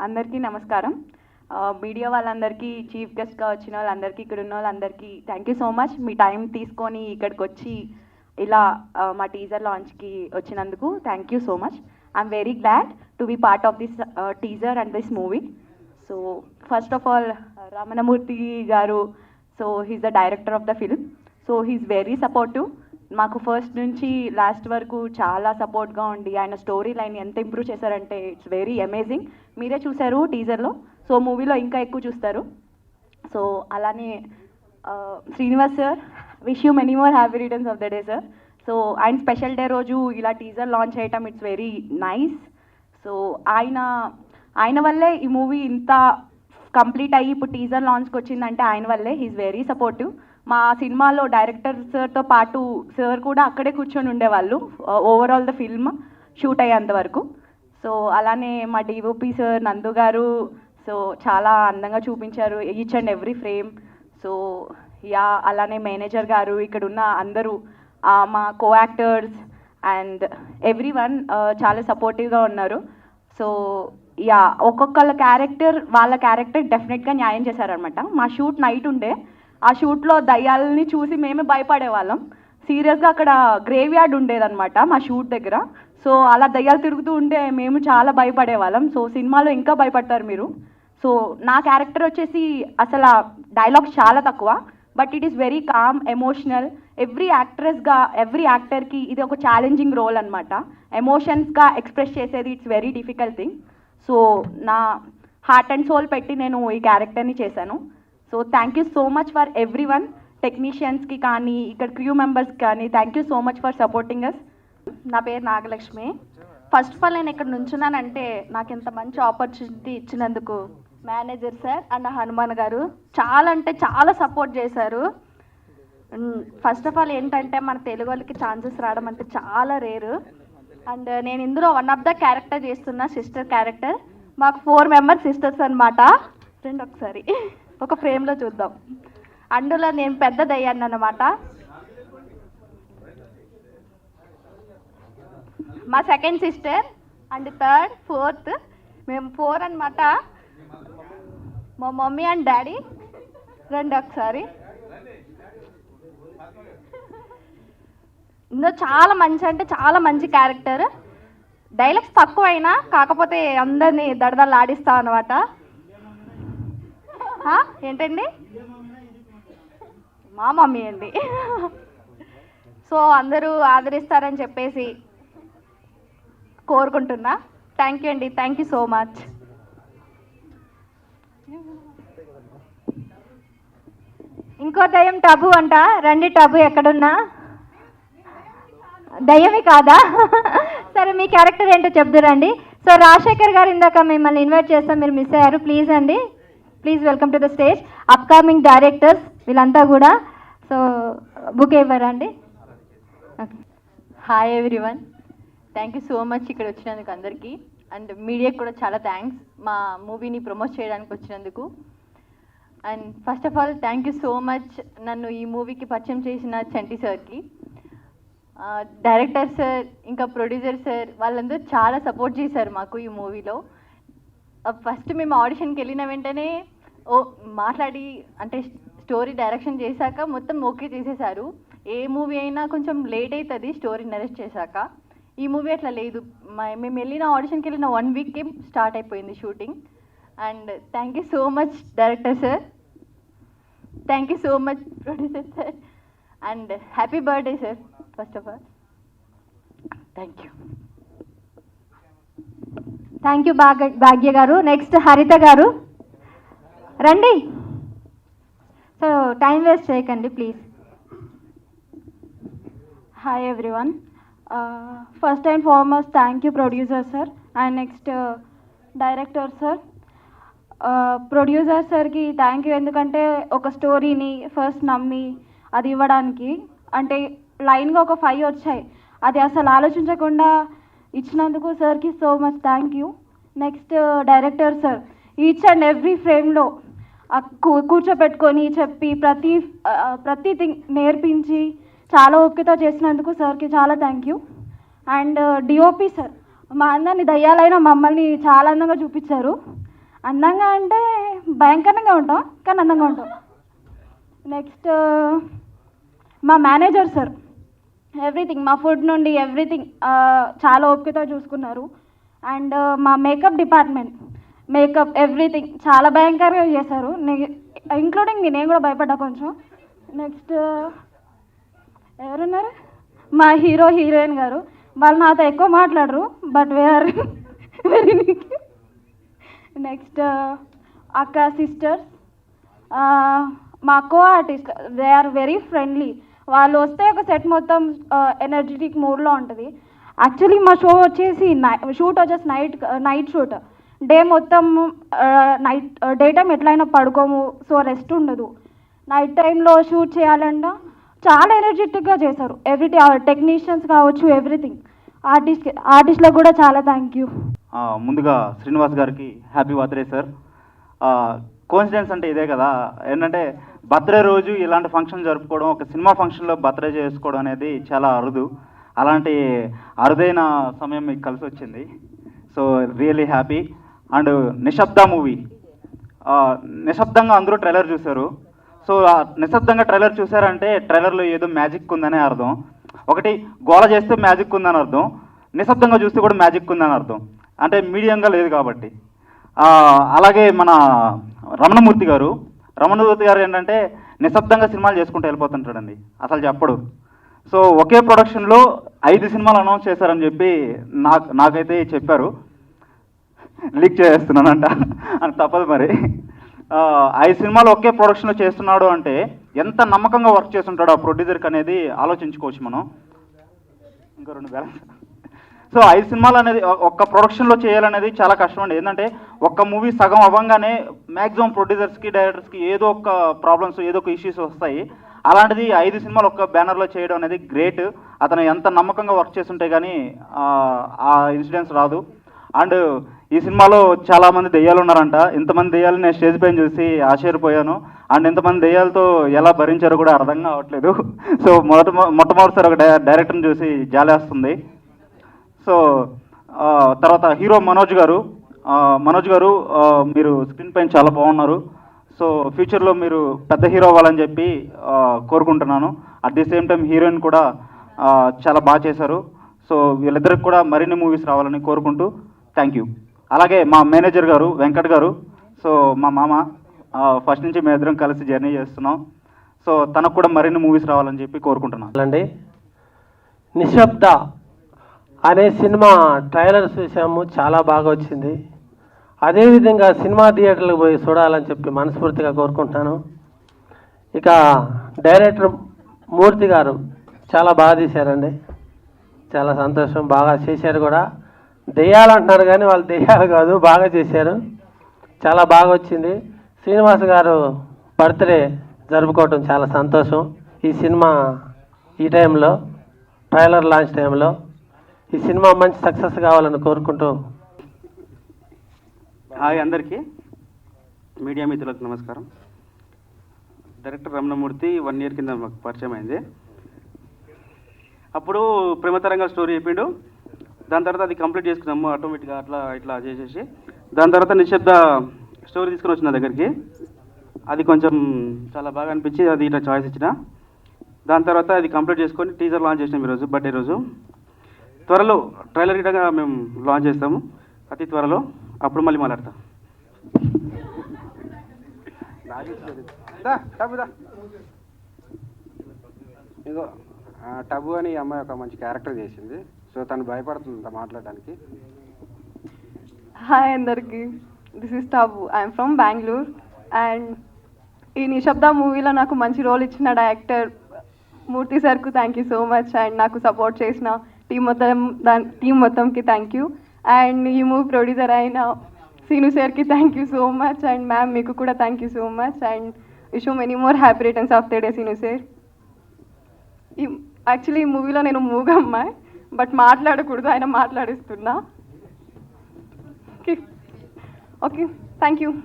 అందరికీ నమస్కారం. మీడియా వాళ్ళందరికీ చీఫ్ గెస్ట్గా వచ్చిన వాళ్ళందరికీ ఇక్కడ ఉన్న వాళ్ళందరికీ థ్యాంక్ యూ సో మచ్ మీ టైం తీసుకొని ఇక్కడికి వచ్చి ఇలా మా టీజర్ లాంచ్కి వచ్చినందుకు thank you so much I'm very glad to be part of this teaser and this movie so first of all Ramanamurthy garu so he's the director of the film so he's very supportive మాకు first నుంచి last వరకు చాలా సపోర్ట్గా ఉండి ఆయన story line ఎంత improve చేశారంటే it's very amazing మీరే చూశారు టీజర్లో సో మూవీలో ఇంకా ఎక్కువ చూస్తారు. సో అలానే Srinivas sir wish you many more happy returns of the day sir so ఆయన స్పెషల్ డే రోజు ఇలా టీజర్ లాంచ్ చేయటం ఇట్స్ వెరీ నైస్ సో ఆయన ఆయన వల్లే ఈ మూవీ ఇంత కంప్లీట్ అయ్యి ఇప్పుడు టీజర్ లాంచ్కి వచ్చిందంటే ఆయన వల్లే. హీస్ వెరీ సపోర్టివ్ మా సినిమాలో డైరెక్టర్ సార్తో పాటు సార్ కూడా అక్కడే కూర్చొని ఉండేవాళ్ళు ఓవరాల్ ద ఫిల్మ్ షూట్ అయ్యేంత వరకు. సో అలానే మా డిఓపి సార్ నందు గారు సో చాలా అందంగా చూపించారు each and every frame so yeah అలానే మేనేజర్ గారు ఇక్కడ ఉన్న అందరూ మా co actors and every one చాలా సపోర్టివ్గా ఉన్నారు. సో యా ఒక్కొక్కళ్ళ క్యారెక్టర్ వాళ్ళ క్యారెక్టర్ డెఫినెట్గా న్యాయం చేశారనమాట మా షూట్ నైట్ ఉండే ఆ షూట్లో దయ్యాలని చూసి మేమే భయపడేవాళ్ళం. సీరియస్గా అక్కడ గ్రేవ్ యార్డ్ ఉండేదన్నమాట మా షూట్ దగ్గర. సో అలా దయ్యాలు తిరుగుతూ ఉంటే మేము చాలా భయపడేవాళ్ళం. సో సినిమాలో ఇంకా భయపడతారు మీరు. సో నా క్యారెక్టర్ వచ్చేసి అసలు డైలాగ్స్ చాలా తక్కువ. But it is very calm emotional every యాక్ట్రెస్గా every యాక్టర్కి ఇది ఒక ఛాలెంజింగ్ రోల్ అనమాట ఎమోషన్స్గా ఎక్స్ప్రెస్ చేసేది it's very difficult thing so నా హార్ట్ అండ్ సోల్ పెట్టి నేను ఈ క్యారెక్టర్ని చేశాను. So thank you so much for everyone టెక్నీషియన్స్కి కానీ ఇక్కడ క్రూ మెంబర్స్కి కానీ thank you so much for supporting us నా పేరు నాగలక్ష్మి. ఫస్ట్ ఆఫ్ ఆల్ నేను ఇక్కడ నుంచున్నానంటే నాకు ఇంత మంచి ఆపర్చునిటీ ఇచ్చినందుకు మేనేజర్ సార్ అండ్ హనుమాన్ గారు చాలా అంటే చాలా సపోర్ట్ చేశారు. ఫస్ట్ ఆఫ్ ఆల్ ఏంటంటే మన తెలుగు వాళ్ళకి ఛాన్సెస్ రావడం అంటే చాలా రేరు అండ్ నేను ఇందులో వన్ ఆఫ్ ద క్యారెక్టర్ చేస్తున్నా సిస్టర్ క్యారెక్టర్ మాకు ఫోర్ మెంబర్స్ సిస్టర్స్ అనమాట రెండు ఒకసారి. ఒక ఫ్రేమ్లో చూద్దాం. అందులో నేను పెద్దదయ్యాను అనమాట మా second sister and third fourth. మేము ఫోర్ అన్నమాట. మా మమ్మీ అండ్ డాడీ. రెండు ఒకసారి. ఇందులో చాలా మంచి అంటే చాలా మంచి క్యారెక్టర్. డైలాగ్స్ తక్కువైనా కాకపోతే అందరినీ దడదలు ఆడిస్తాం అనమాట ఏంటండి? మా మమ్మీ అండి. సో అందరూ ఆదరిస్తారని చెప్పేసి కోరుకుంటున్నా. థ్యాంక్ యూ అండి. థ్యాంక్ యూ సో మచ్ ఇంకో దయ్యం టబు అంట. రండి టబు ఎక్కడున్నా. దయ్యమే కాదా? సరే మీ క్యారెక్టర్ ఏంటో చెప్దురండి. సో రాజశేఖర్ గారు ఇందాక మిమ్మల్ని ఇన్వైట్ చేస్తాం మీరు మిస్ అయ్యారు. ప్లీజ్ అండి. Please welcome to the stage upcoming directors వీళ్ళంతా కూడా సో బుక్ ఇవ్వరండి అండి? Hi everyone thank you so much ఇక్కడ వచ్చినందుకు అందరికీ. అండ్ మీడియాకి కూడా చాలా థ్యాంక్స్ మా మూవీని ప్రమోట్ చేయడానికి వచ్చినందుకు. And first of all thank you so much నన్ను ఈ మూవీకి పరిచయం చేసిన చంటి సార్కి. డైరెక్టర్ సార్ ఇంకా ప్రొడ్యూసర్ సార్ వాళ్ళందరూ చాలా సపోర్ట్ చేశారు మాకు ఈ మూవీలో Uh, ఫస్ట్ మేము ఆడిషన్కి వెళ్ళిన వెంటనే ఓ మాట్లాడి అంటే స్టోరీ డైరెక్షన్ చేశాక మొత్తం ఓకే చేసేసారు. ఏ మూవీ అయినా కొంచెం లేట్ అవుతుంది స్టోరీ నరెస్ట్ చేశాక. ఈ మూవీ అట్లా లేదు. మేము వెళ్ళిన ఆడిషన్కి వెళ్ళిన వన్ వీక్కి స్టార్ట్ అయిపోయింది shooting and thank you so much director sir thank you so much producer sir and happy birthday sir first of all thank you thank you భాగ భాగ్య గారు నెక్స్ట్ హరిత గారు రండి సో టైం వేస్ట్ చేయకండి please hi everyone first and foremost thank you producer sir and next director sir producer సార్కి thank you ఎందుకంటే ఒక స్టోరీని first నమ్మి అది ఇవ్వడానికి అంటే లైన్గా ఒక ఫైవ్ వచ్చాయి. అది అసలు ఆలోచించకుండా ఇచ్చినందుకు సార్కి so much thank you. Next uh, director sir each and every ఫ్రేమ్లో కూర్చోపెట్టుకొని చెప్పి ప్రతి ప్రతి థింగ్ నేర్పించి చాలా ఓపికతో చేసినందుకు సార్కి చాలా thank you. And uh, DOP sir మా అందరిని దయ్యాలైన మమ్మల్ని చాలా అందంగా చూపించారు. అందంగా అంటే భయంకరంగా ఉంటాం కానీ అందంగా ఉంటాం. నెక్స్ట్ uh, మా మేనేజర్ సార్ ఎవ్రీథింగ్ మా ఫుడ్ నుండి ఎవ్రీథింగ్ చాలా ఓపికతో చూసుకున్నారు. అండ్ మా మేకప్ డిపార్ట్మెంట్ మేకప్ ఎవ్రీథింగ్ చాలా భయంకరంగా చేశారు. ఇంక్లూడింగ్ నేను కూడా భయపడ్డా కొంచెం. నెక్స్ట్ ఎవరున్నారు? మా హీరో హీరోయిన్ గారు. వాళ్ళు నాతో ఎక్కువ మాట్లాడరు but we are very next అక్క సిస్టర్స్ మా co artist they are very friendly వాళ్ళు వస్తే ఒక సెట్ మొత్తం ఎనర్జెటిక్ మూడ్లో ఉంటుంది. యాక్చువల్లీ మా షో వచ్చేసి షూట్ వచ్చేసి నైట్ నైట్ షూట్ డే మొత్తం నైట్ డే టైం ఎట్లయినా పడుకోము సో రెస్ట్ ఉండదు. నైట్ టైంలో షూట్ చేయాలంటే. చాలా ఎనర్జెటిక్గా చేశారు. ఎవ్రీ టెక్నీషియన్స్ కావచ్చు ఎవ్రీథింగ్ ఆర్టిస్ట్ ఆర్టిస్ట్లకు కూడా చాలా థ్యాంక్ యూ ముందుగా శ్రీనివాస్ గారికి హ్యాపీ బర్త్డే సార్ కోన్సిడెన్స్ అంటే ఇదే కదా. ఏంటంటే బర్త్డే రోజు ఇలాంటి ఫంక్షన్ జరుపుకోవడం ఒక సినిమా ఫంక్షన్లో బర్త్డే చేసుకోవడం అనేది చాలా అరుదు. అలాంటి అరుదైన సమయం మీకు కలిసి వచ్చింది. So really happy. అండ్ నిశ్శబ్ద మూవీ. నిశ్శబ్దంగా అందరూ ట్రైలర్ చూశారు. సో నిశ్శబ్దంగా ట్రైలర్ చూశారంటే ట్రైలర్లో ఏదో మ్యాజిక్ ఉందనే అర్థం. ఒకటి గోల చేస్తే మ్యాజిక్ ఉందని అర్థం. నిశ్శబ్దంగా చూస్తే కూడా మ్యాజిక్ ఉందని అర్థం. అంటే మీడియంగా లేదు కాబట్టి. అలాగే మన రమణమూర్తి గారు రమణమూర్తి గారు ఏంటంటే నిశ్శబ్దంగా సినిమాలు చేసుకుంటూ వెళ్ళిపోతుంటాడండి అసలు చెప్పడు. సో ఒకే ప్రొడక్షన్లో ఐదు సినిమాలు అనౌన్స్ చేశారని చెప్పి నాకు నాకైతే చెప్పారు. లీక్ చేస్తున్నానంట. అని తప్పదు మరి. ఐదు సినిమాలు ఒకే ప్రొడక్షన్లో చేస్తున్నాడు అంటే ఎంత నమ్మకంగా వర్క్ చేస్తుంటాడో ఆ ప్రొడ్యూసర్కి అనేది ఆలోచించుకోవచ్చు మనం. ఇంకా రెండు బ్యాలెన్స్ సో ఐదు సినిమాలు అనేది ఒక్క ప్రొడక్షన్లో చేయాలనేది చాలా కష్టం అండి ఏంటంటే ఒక్క మూవీ సగం అవ్వగానే మ్యాక్సిమం ప్రొడ్యూసర్స్కి డైరెక్టర్స్కి ఏదో ఒక ప్రాబ్లమ్స్ ఏదో ఒక ఇష్యూస్ వస్తాయి. అలాంటిది ఐదు సినిమాలు ఒక్క బ్యానర్లో చేయడం అనేది గ్రేట్ అతను ఎంత నమ్మకంగా వర్క్ చేస్తుంటే కానీ ఆ, ఇన్సిడెన్స్ ఇన్సిడెంట్స్ రాదు. అండ్ ఈ సినిమాలో చాలామంది దెయ్యాలు ఉన్నారంట. ఇంతమంది దెయ్యాలు నేను స్టేజ్ పైన చూసి ఆశ్చర్యపోయాను. అండ్ ఇంతమంది దెయ్యాలతో ఎలా భరించారో కూడా అర్థం కావట్లేదు. సో మొదట మొట్టమొదటిసారి ఒక డైరెక్టర్ని చూసి జాలేస్తుంది. సో తర్వాత హీరో మనోజ్ గారు మనోజ్ గారు మీరు స్క్రీన్ పైన చాలా బాగున్నారు. సో ఫ్యూచర్లో మీరు పెద్ద హీరో అవ్వాలని చెప్పి కోరుకుంటున్నాను. At the same time heroine కూడా చాలా బాగా చేశారు. సో వీళ్ళిద్దరికి కూడా మరిన్ని మూవీస్ రావాలని కోరుకుంటూ థ్యాంక్ యూ అలాగే మా మేనేజర్ గారు వెంకట్ గారు సో మా మామ ఫస్ట్ నుంచి మేమిద్దరం కలిసి జర్నీ చేస్తున్నాం. సో తనకు కూడా మరిన్ని మూవీస్ రావాలని చెప్పి కోరుకుంటున్నాను. అండి నిశ్శబ్ద అనే సినిమా ట్రైలర్ చూసాము చాలా బాగా వచ్చింది. అదేవిధంగా సినిమా థియేటర్లకు పోయి చూడాలని చెప్పి మనస్ఫూర్తిగా కోరుకుంటున్నాను ఇక డైరెక్టర్ మూర్తి గారు చాలా బాగా తీశారండి. చాలా సంతోషం బాగా చేశారు కూడా. దెయ్యాలు అంటున్నారు కానీ వాళ్ళు దెయ్యాలు కాదు బాగా చేశారు. చాలా బాగా వచ్చింది. శ్రీనివాస్ గారు బర్త్డే జరుపుకోవటం చాలా సంతోషం. ఈ సినిమా ఈ టైంలో ట్రైలర్ లాంచ్ టైంలో. ఈ సినిమా మంచి సక్సెస్ కావాలని కోరుకుంటూ హాయ్ అందరికీ. మీడియా మిత్రులకు నమస్కారం. డైరెక్టర్ రమణమూర్తి వన్ ఇయర్ కింద మాకు పరిచయం అయింది. అప్పుడు ప్రేమతరంగా స్టోరీ చెప్పిండు. దాని తర్వాత అది కంప్లీట్ చేసుకున్నాము ఆటోమేటిక్గా అట్లా ఇట్లా చేసేసి. దాని తర్వాత నిశ్శబ్ద స్టోరీ తీసుకుని వచ్చిన దగ్గరికి. అది కొంచెం చాలా బాగా అనిపించి అది ఇట్లా చాయిస్ ఇచ్చిన. దాని తర్వాత అది కంప్లీట్ చేసుకొని టీజర్ లాంచ్ చేసినాం ఈరోజు బర్త్డే రోజు. త్వరలో ట్రైలర్ గిటగా మేము లాంచ్ చేస్తాము. అతి త్వరలో. అప్పుడు మళ్ళీ మాట్లాడతాం. దా టబు అని అమ్మాయి ఒక మంచి క్యారెక్టర్ చేసింది. సో తను భయపడుతుంది మాట్లాడడానికి. హాయ్ అందరికి. This is Tabu I'm from Bengaluru and ఈ నిశ్శబ్ద మూవీలో నాకు మంచి రోల్ ఇచ్చిన డైరెక్టర్ మూర్తి సార్కు thank you so much and నాకు సపోర్ట్ చేసిన టీం మొత్తం దాని టీం మొత్తంకి థ్యాంక్ యూ అండ్ ఈ మూవీ ప్రొడ్యూసర్ అయిన సీను సార్కి thank you so much and ma'am మీకు కూడా thank you so much and so many more happy returns of the day Seenu sir ఈ యాక్చువల్లీ ఈ మూవీలో నేను మూగమ్మాయి బట్ మాట్లాడకూడదు ఆయన మాట్లాడిస్తున్నా. Okay okay thank you